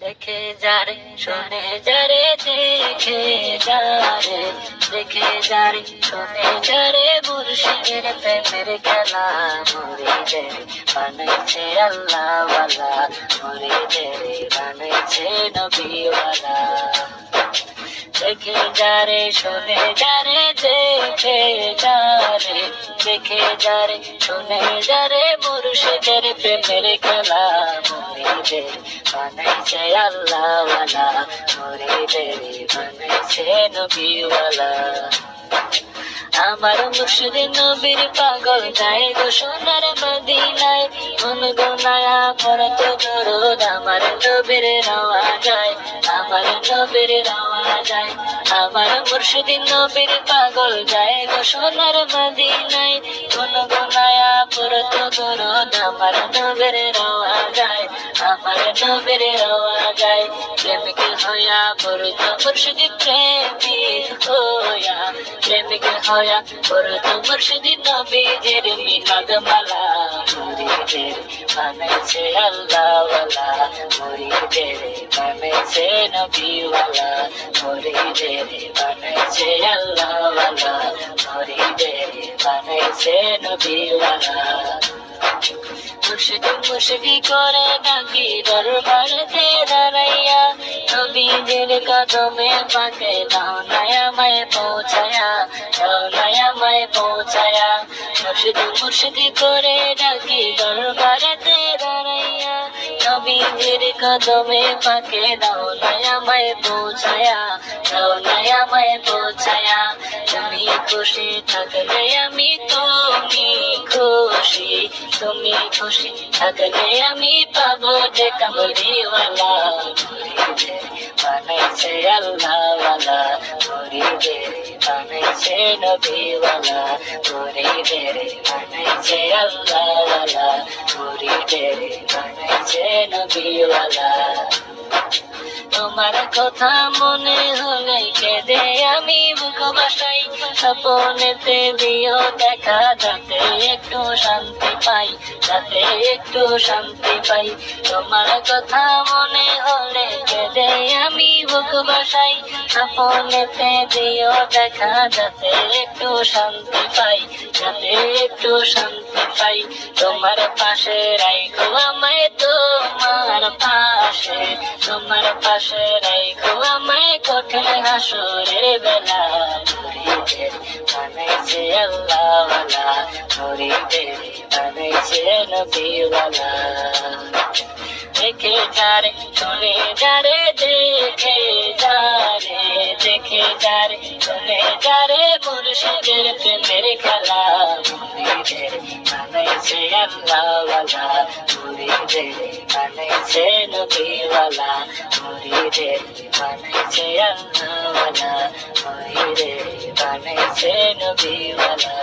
দেখে যারে, শুনে যারে, দেখে যারে। দেখে যারে, শুনে যারে, মুর্শিদের প্রেমের খেলা মুরিদের বানাইছে আল্লাহ ওয়ালা মুরিদের বানাইছে নবীওয়ালা। দেখে যারে, শুনে যারে, দেখে যারে। দেখে যারে, শুনে যারে মুর্শিদের প্রেমের খেলা আমার মুর্শিদ নবীর পাগল যায় গো সোনার মদিনায়, মন গোনায়া পরত দরদ, আমার নবীর রওয়া যায় আমার নবীর রওয়া যায়। আমার মুর্শিদ নবীর পাগল যায়। গো সোনার মদিনায় কোন গোনায়া পরত দরদ আমার নবীর রওয়া যায়। আমার নবীর রওয়া যায়। প্রেমিক হইয়া পরত মুর্শিদি প্রেমিক হইয়া প্রেমিক হইয়া পরত মুর্শিদ নবীজের মিলাদ মালা মুরিদের বানাইছে আল্লাহ ওয়ালা মুরিদের বানাইছে নবীওয়ালা মুরিদের বানাইছে আল্লাহ ওয়ালা মুরিদের বানাইছে নবীওয়ালা। মুর্শিদি মুর্শিদি করে দাঁড়াইয়া, নবীদের কদমে পাকে দাও, নয়া মায়ে পৌঁছায়া দাও নয়া মায়ে পৌঁছায়া, মুর্শিদি মুর্শিদি করে ডাকি দরবারেতে দাঁড়াইয়া। নবীদের কদমে পাকে দাও নয়া মায়ে পৌঁছায়া, দাও নয়া মায়ে পৌঁছায়া। তুমি খুশি থাকলে আমি তুমি খুশি তুমি খুশি থাকলে আমি পাবো যে কামড়িওয়ালা। বানাইছে আল্লাহওয়ালা মুরিদের বানাইছে নবীওয়ালা মুরিদের বানাইছে আল্লাহওয়ালা মুরিদের বানাইছে নবীওয়ালা তোমার কথা মনে হলে কেঁদে আমি বুক বাসাই। স্বপনেতে দিও দেখা, যাতে একটু শান্তি পাই, যাতে একটু শান্তি পাই। তোমার কথা মনে হলে কেঁদে আমি বুক বাসাই। স্বপনেতে দিও দেখা, যাতে একটু শান্তি পাই, যাতে একটু শান্তি পাই। তোমার পাশে রাইখো তোমার পাশে রাইখো, আমায় কঠিন হাসরের বেলা মুরিদের বানাইছে আল্লাহওয়ালা মুরিদের বানাইছে নবীওয়ালা দেখে যারে, শুনে যারে, দেখে যারে দেখে যারে, শুনে যারে, মুর্শিদের প্রেমের খেলা মুরিদের বানাইছে আল্লাহওয়ালা মুরিদের বানাইছে নবীওয়ালা মুরিদের বানাইছে আল্লাহওয়ালা মুরিদের বানাইছে নবীওয়ালা।